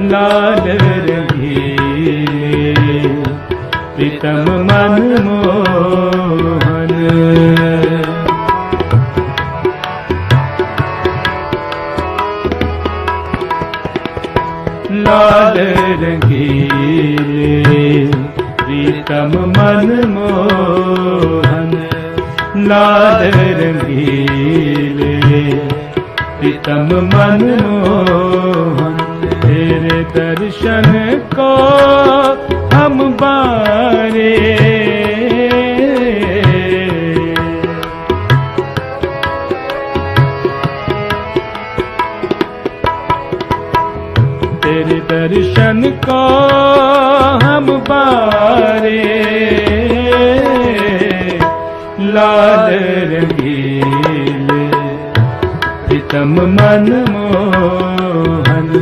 ਲਾਲ ਰੰਗੀਲੇ ਪ੍ਰੀਤਮ ਮਨ ਮੋਹਨ। ਲਾਲ ਰੰਗੀਲੇ ਪ੍ਰੀਤਮ ਮਨ ਮੋਹਨ। ਲਾਲ ਰੰਗੀਲੇ ਪ੍ਰੀਤਮ ਮਨ ਮੋਹਨ। तेरे दर्शन को हम बारे तेरे दर्शन को हम बारे लाल रंगीले प्रीतम मन मोहन